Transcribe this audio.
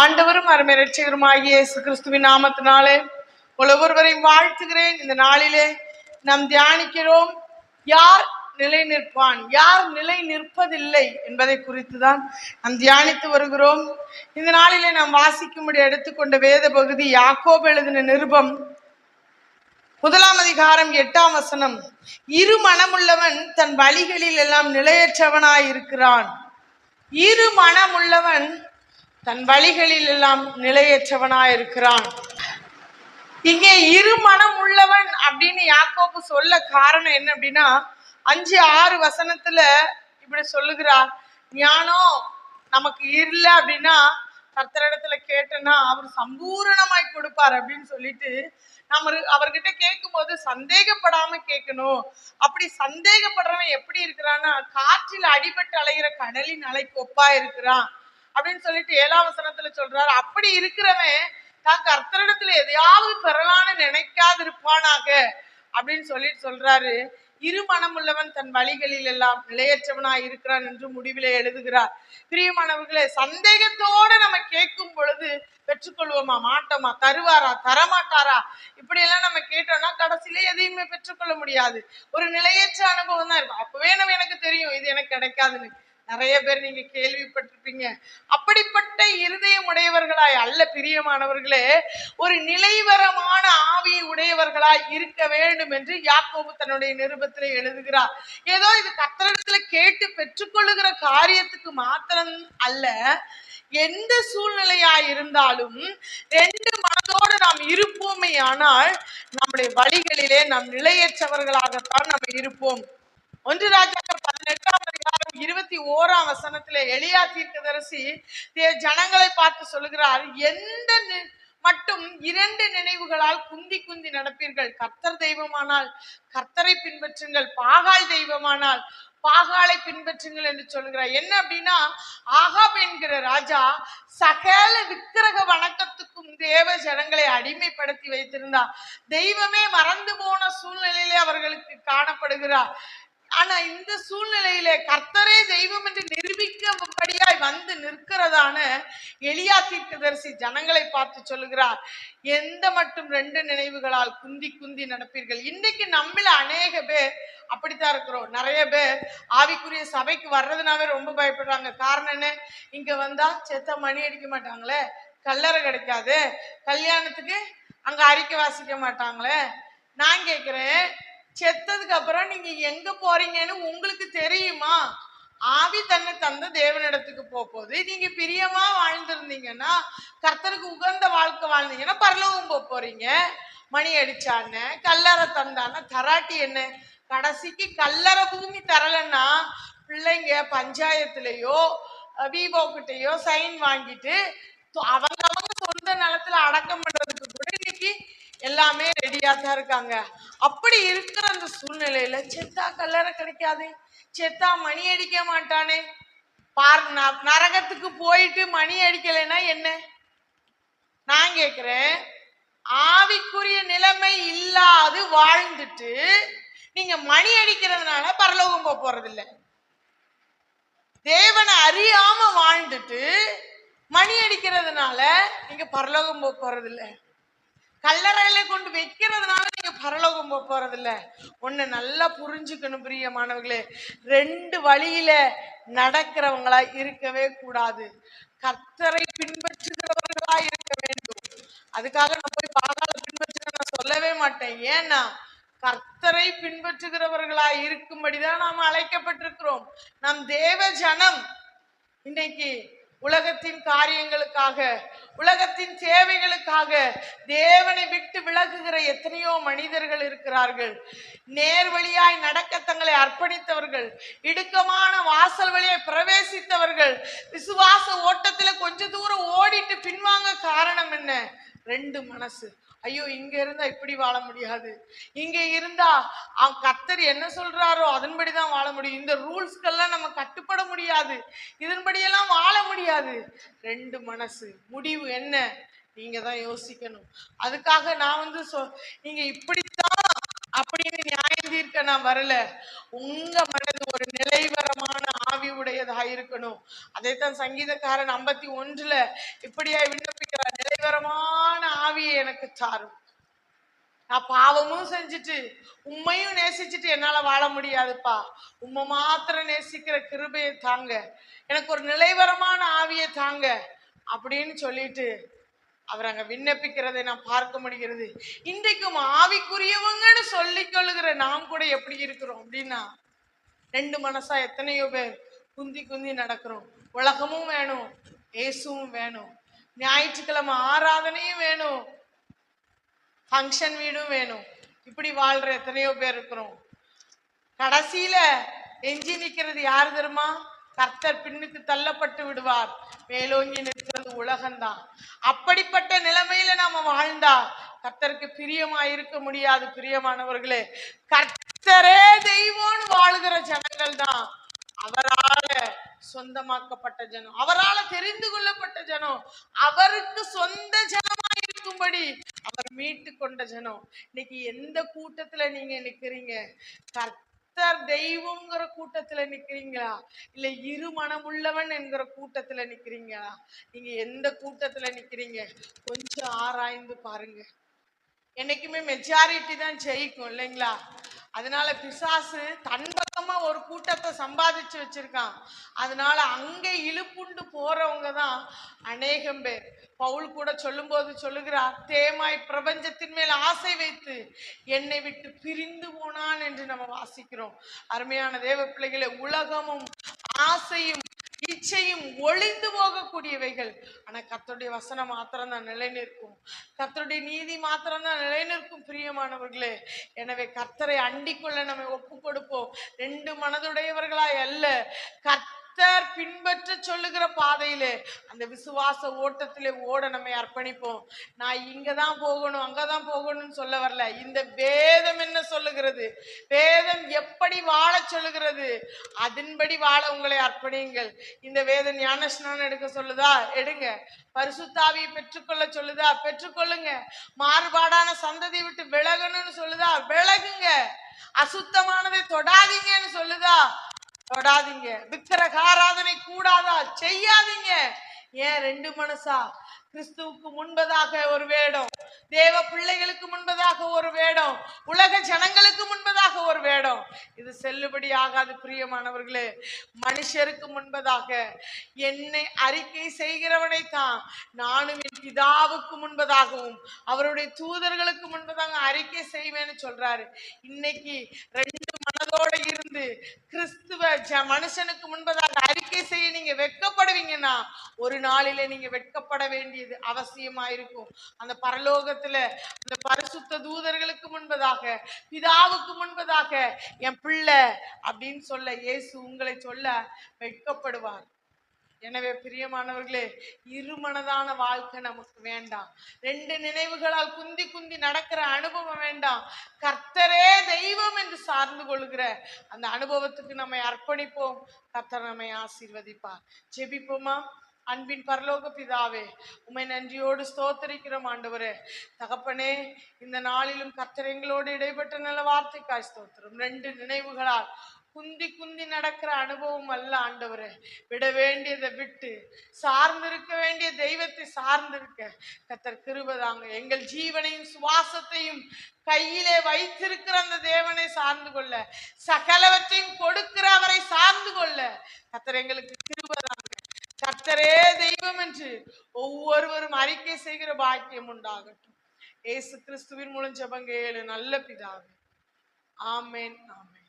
ஆண்டவரும் அருமை ரட்சகருமாகிய இயேசு கிறிஸ்துவின் நாமத்தினாலே ஒவ்வொருவரையும் வாழ்த்துகிறேன். இந்த நாளிலே நாம் தியானிக்கிறோம் யார் நிலை நிற்பான் யார் நிலை நிற்பதில்லை என்பதை குறித்து தான் நாம் தியானித்து வருகிறோம். இந்த நாளிலே நாம் வாசிக்கும்படி எடுத்துக்கொண்ட வேத பகுதி யாக்கோபு எழுதின நிருபம் முதலாம் அதிகாரம் எட்டாம் வசனம். இரு மனமுள்ளவன் தன் வழிகளில் எல்லாம் நிலையற்றவனாய் இருக்கிறான் இரு மனமுள்ளவன் தன் வழிகளில் எல்லாம் நிலையற்றவனாயிருக்கிறான். இங்கே இரு மனம் உள்ளவன் அப்படின்னு யாக்கோப்பு சொல்ல காரணம் என்ன அப்படின்னா அஞ்சு ஆறு வசனத்துல இப்படி சொல்லுகிறார். ஞானம் நமக்கு இல்ல அப்படின்னா கர்த்தரிடத்துல கேட்டேன்னா அவர் சம்பூரணமாய் கொடுப்பார் அப்படின்னு சொல்லிட்டு நம்ம இரு- அவர்கிட்ட கேட்கும்போது சந்தேகப்படாம கேட்கணும். அப்படி சந்தேகப்படுறவன் எப்படி இருக்கிறான்னா காற்றில் அடிபட்டு அலைகிற கடலின் அலைக்கு ஒப்பா இருக்கிறான் அப்படின்னு சொல்லிட்டு ஏழாம் வசனத்துல சொல்றாரு. அப்படி இருக்கிறவன் தான் கர்த்தரிடத்துல எதையாவது பெறலான்னு நினைக்காதிருப்பானாக அப்படின்னு சொல்லிட்டு சொல்றாரு. இரு மனமுள்ளவன் தன் வழிகளில் எல்லாம் நிலையற்றவனாய் இருக்கிறான் என்று முடிவிலே எழுதுகிறார். பிரியமானவர்களே சந்தேகத்தோட நம்ம கேட்கும் பொழுது பெற்றுக்கொள்வோமா மாட்டோமா தருவாரா தரமாட்டாரா? இப்படி எல்லாம் நம்ம கேட்டோம்னா கடைசியில எதையுமே பெற்றுக்கொள்ள முடியாது. ஒரு நிலையற்ற அனுபவம் தான் இருக்கும். அப்பவே நம்ம எனக்கு தெரியும் இது எனக்கு கிடைக்காதுன்னு. நிறைய பேர் நீங்க கேள்விப்பட்டிருப்பீங்க. அப்படிப்பட்ட இருதயம் உடையவர்களாய் அல்ல பிரியமானவர்களே ஒரு நிலைவரமான ஆவி உடையவர்களாய் இருக்க வேண்டும் என்று யாக்கோபு தன்னுடைய நிருபத்திலே எழுதுகிறார். ஏதோ இது கத்தரிடத்துல கேட்டு பெற்றுக்கொள்ளுகிற காரியத்துக்கு மாத்திரம் அல்ல எந்த சூழ்நிலையா இருந்தாலும் ரெண்டு மனதோடு நாம் இருப்போமே ஆனால் நம்முடைய வழிகளிலே நாம் நிலையற்றவர்களாகத்தான் நம்ம இருப்போம். ஒன்று ராஜாக்கள் பதினெட்டாம் அதிகாரம் இருபத்தி ஓராம் வசனத்துல எளியா தீர்க்கதரிசி தே- ஜனங்களை பார்த்து சொல்லுகிறார் எந்த நி- மட்டும் இரண்டு நினைவுகளால் குந்தி குந்தி நடப்பீர்கள். கர்த்தர் தெய்வமானால் கர்த்தரை பின்பற்றுங்கள். பாகால் தெய்வமானால் பாகாலை பின்பற்றுங்கள் என்று சொல்லுகிறார். என்ன அப்படின்னா ஆகாப் என்கிற ராஜா சகல விக்கிரக வணக்கத்துக்கும் தேவ ஜனங்களை அடிமைப்படுத்தி வைத்திருந்தார். தெய்வமே மறந்து போன சூழ்நிலையிலே அவர்களுக்கு காணப்படுகிறார். ஆனா இந்த சூழ்நிலையில கர்த்தரே தெய்வம் என்று நிரூபிக்கும்படியாய் வந்து நிற்கிறதான எளியா தீர்க்கதரிசி ஜனங்களை பார்த்து சொல்லுகிறார் எந்த மட்டும் ரெண்டு நினைவுகளால் குந்தி குந்தி நடப்பீர்கள்? இன்னைக்கு நம்மள அநேக பேர் அப்படித்தான் இருக்கிறோம். நிறைய பேர் ஆவிக்குரிய சபைக்கு வர்றதுனாவே ரொம்ப பயப்படுறாங்க. காரணம் என்ன? இங்க வந்தா செத்த மணி அடிக்க மாட்டாங்களே? கல்லறை கிடைக்காது. கல்யாணத்துக்கு அங்க அறிக்கை வாசிக்க மாட்டாங்களே? நான் கேக்குறேன் செத்ததுக்கு அப்புறம் நீங்க எங்க போறீங்கன்னு உங்களுக்கு தெரியுமா? ஆவி தன்னை தந்த தேவனிடத்துக்கு போக போகுது நீங்க பிரியமா வாழ்ந்திருந்தீங்கன்னா கர்த்தருக்கு உகந்த வாழ்க்கை வாழ்ந்தீங்கன்னா பரலவும் போக போறீங்க. மணி அடிச்சான கல்லறை தந்தான தராட்டி என்ன? கடைசிக்கு கல்லறை பூமி தரலன்னா பிள்ளைங்க பஞ்சாயத்துலயோ விவோ கிட்டயோ சைன் வாங்கிட்டு அவங்க அவங்க சொந்த நிலத்துல அடக்கம் பண்றது எல்லாமே ரெடியாக தான் இருக்காங்க. அப்படி இருக்கிற அந்த சூழ்நிலையில செத்தா கல்லறை கிடைக்காது. செத்தா மணி அடிக்க மாட்டானே. பார் நரகத்துக்கு போயிட்டு மணி அடிக்கலைன்னா என்ன? நான் கேட்குறேன் ஆவிக்குரிய நிலைமை இல்லாது வாழ்ந்துட்டு நீங்க மணி அடிக்கிறதுனால பரலோகம் போக போறதில்ல. தேவனை அறியாம வாழ்ந்துட்டு மணி அடிக்கிறதுனால நீங்க பரலோகம் போக போறதில்லை. கல்லறையில கொண்டு வைக்கிறதுனால நீங்க பரலோகம் போக போறதில்ல. ஒண்ணு நல்லா புரிஞ்சுக்கணும் பிரியமானவர்களே. ரெண்டு வழியில நடக்கிறவங்களா இருக்கவே கூடாது. கர்த்தரை பின்பற்றுகிறவர்களா இருக்க வேண்டும். அதுக்காக நான் போய் பாதாள பின்பற்றுங்க நான் சொல்லவே மாட்டேன். ஏன்னா கர்த்தரை பின்பற்றுகிறவர்களா இருக்கும்படிதான் நாம் அழைக்கப்பட்டிருக்கிறோம். நம் தேவ ஜனம் இன்னைக்கு உலகத்தின் காரியங்களுக்காக உலகத்தின் தேவைகளுக்காக தேவனை விட்டு விலகுகிற எத்தனையோ மனிதர்கள் இருக்கிறார்கள். நேர் வழியாய் நடக்க தங்களை அர்ப்பணித்தவர்கள் இடுக்கமான வாசல் வழியாய் பிரவேசித்தவர்கள் விசுவாச ஓட்டத்தில் கொஞ்ச தூரம் ஓடிட்டு பின்வாங்க காரணம் என்ன? ரெண்டு மனசு. ஐயோ இங்க இருந்தா இப்படி வாழ முடியாது. இங்க இருந்தா அவன் கர்த்தர் என்ன சொல்றாரோ அதன்படிதான் வாழ முடியும். இந்த ரூல்ஸ்க்கெல்லாம் நம்ம கட்டுப்பட முடியாது. இதன்படியெல்லாம் வாழ முடியாது. ரெண்டு மனசு. முடிவு என்ன? நீங்க தான் யோசிக்கணும். அதுக்காக நான் வந்து சொ நீங்க இப்படித்தான் அப்படின்னு நியாயம் தீர்க்க நான் வரல. உங்க மனது ஒரு நிலைவரமான ஆவி உடையதா இருக்கணும். அதைத்தான் சங்கீதக்காரன் ஐம்பத்தி ஒன்றுல இப்படியா விண்ண பயங்கரமான ஆவியை எனக்கு தாரும். நான் பாவமும் செஞ்சுட்டு உண்மையும் நேசிச்சுட்டு என்னால் வாழ முடியாதுப்பா. உண்மை மாத்திரம் நேசிக்கிற கிருபையை தாங்க. எனக்கு ஒரு நிலைவரமான ஆவியை தாங்க அப்படின்னு சொல்லிட்டு அவர் அங்கே விண்ணப்பிக்கிறதை நான் பார்க்க முடிகிறது. இன்றைக்கும் ஆவிக்குரியவங்கன்னு சொல்லிக்கொள்ளுகிற நாம் கூட எப்படி இருக்கிறோம் அப்படின்னா ரெண்டு மனசா எத்தனையோ பேர் குந்தி குந்தி நடக்கிறோம். உலகமும் வேணும் ஏசுவும் வேணும். ஞாயிற்றுக்கிழமை ஆராதனையும் வேணும். ஃபங்க்ஷன் வீடும் வேணும். இப்படி வாழ்ற எத்தனையோ பேர் இருக்கிறோம். கடைசியில எஞ்சி நிற்கிறது யார் தெரியுமா? கர்த்தர் பின்னுக்கு தள்ளப்பட்டு விடுவார். மேலோங்கி நிற்கிறது உலகம்தான். அப்படிப்பட்ட நிலைமையில நாம வாழ்ந்தா கர்த்தருக்கு பிரியமா இருக்க முடியாது பிரியமானவர்களே. கர்த்தரே தெய்வம்னு வாழுகிற ஜனங்கள் தான் அவரால சொந்தமாக்கப்பட்ட ஜனம் அவரால தெரிந்து கொள்ளப்பட்ட ஜனம் அவருக்கு சொந்த ஜனமா இருக்கும்படி அவர் மீட்டு கொண்ட ஜனம். இன்னைக்கு எந்த கூட்டத்துல நீங்க நிக்கிறீங்க? கர்த்தர் தெய்வம்ங்கிற கூட்டத்துல நிக்கிறீங்களா? இல்ல இரு மனமுள்ளவன் என்கிற கூட்டத்துல நிக்கிறீங்களா? நீங்க எந்த கூட்டத்துல நிக்கிறீங்க? கொஞ்சம் ஆராய்ந்து பாருங்க. என்னைக்குமே மெஜாரிட்டி தான் ஜெயிக்கும் இல்லைங்களா? அதனால பிசாசு தன் பக்கமா ஒரு கூட்டத்தை சம்பாதிச்சு வச்சிருக்கான். அதனால அங்க இழுப்புண்டு போறவங்க தான் அநேகம் பேர். பவுல் கூட சொல்லும்போது சொல்லுகிறார் தேமாய் பிரபஞ்சத்தின் மேல் ஆசை வைத்து என்னை விட்டு பிரிந்து போனான் என்று நம்ம வாசிக்கிறோம். அருமையான தேவ பிள்ளைகளை உலகமும் ஆசையும் இச்சையும் ஒளிந்து போகக்கூடியவைகள். ஆனா கத்தருடைய வசனம் மாத்திரம் தான் நிலை நிற்கும் நீதி மாத்திரம் தான் நிலை நிற்கும் பிரியமானவர்களே. எனவே கர்த்தரை அண்டிக்கொள்ள நம்ம ஒப்பு கொடுப்போம். ரெண்டு மனதுடையவர்களாய் அல்ல. கர்த்தர் பின்பற்ற சொல்லுகிற பாதையிலே அந்த விசுவாச ஓட்டத்திலே ஓட நம்மை அர்ப்பணிப்போம். நான் இங்க தான் போகணும் அங்கதான் போகணும்னு சொல்ல வரல. இந்த வேதம் என்ன சொல்லுகிறது? வேதம் எப்படி வாழ சொல்லுகிறது? அதன்படி வாழ உங்களை அர்ப்பணியுங்கள். இந்த வேதம் ஞான ஸ்நானம் எடுக்க சொல்லுதா? எடுங்க. பரிசுத்தாவியை பெற்றுக்கொள்ள சொல்லுதா? பெற்றுக்கொள்ளுங்க. மாறுபாடான சந்ததி விட்டு விலகணும்னு சொல்லுதா? விலகுங்க. அசுத்தமானதை தொடாதீங்கன்னு சொல்லுதா? தொடாதீங்க. விக்கிரக ஆராதனை கூடாதா? செய்யாதீங்க. ஏன் ரெண்டு மனசா? கிறிஸ்துவுக்கு முன்பதாக ஒரு வேடம் தேவ பிள்ளைகளுக்கு முன்பதாக ஒரு வேடம் உலக ஜனங்களுக்கு முன்பதாக ஒரு வேடம். இது செல்லுபடி ஆகாது பிரியமானவர்களே. மனுஷருக்கு முன்பதாக. என்னை அறிக்கை செய்கிறவனை தான் நானும் என் பிதாவுக்கு முன்பதாகவும் அவருடைய தூதர்களுக்கு முன்பதாக அறிக்கை செய்வேன்னு சொல்றாரு. இன்னைக்கு ரெண்டு மனதோட இருந்து கிறிஸ்துவ மனுஷனுக்கு முன்பதாக அறிக்கை செய்ய நீங்க வெட்கப்படுவீங்கன்னா ஒரு நாளில நீங்க வெட்கப்பட வேண்டியது அவசியமா இருக்கும். அந்த பரலோகத்துல அந்த பரிசுத்த தூதர்களுக்கு முன்பதாக பிதாவுக்கு முன்பதாக என் பிள்ளை அப்படின்னு சொல்ல இயேசு உங்களை சொல்ல வெட்கப்படுவார். எனவே பிரியமானவர்களே இருமனதான வாழ்க்கை நமக்கு வேண்டாம். ரெண்டு நினைவுகளால் குந்தி குந்தி நடக்கிற அனுபவம் வேண்டாம். கர்த்தரே தெய்வம் என்று சார்ந்து கொள்கிற அந்த அனுபவத்துக்கு நம்மை அர்ப்பணிப்போம். கர்த்தர் நம்மை ஆசீர்வதிப்பார். ஜெபிப்போமா? அன்பின் பரலோக பிதாவே உமை நன்றியோடு ஸ்தோத்தரிக்கிறோம் ஆண்டவரே. தகப்பனே இந்த நாளிலும் கர்த்தர் எங்களோடு இடைப்பட்ட நல்ல வார்த்தைக்காய் ஸ்தோத்திரம். ரெண்டு நினைவுகளால் குந்தி குந்தி நடக்கிற அனுபவம் அல்ல ஆண்டவரே. விட வேண்டியதை விட்டு சார்ந்திருக்க வேண்டிய தெய்வத்தை சார்ந்திருக்க கத்தர் கிருபதாங்க. எங்கள் ஜீவனையும் சுவாசத்தையும் கையிலே வைத்திருக்கிற அந்த தேவனை சார்ந்து கொள்ள சகலவற்றையும் கொடுக்கிற அவரை சார்ந்து கொள்ள கத்தர் எங்களுக்கு கிருபதாங்க. கத்தரே தெய்வம் என்று ஒவ்வொருவரும் அறிக்கை செய்கிற பாக்கியம் உண்டாகட்டும். ஏசு கிறிஸ்துவின் மூலம் ஜபங்க. ஏழு நல்ல பிதாவே. ஆமேன் ஆமேன்.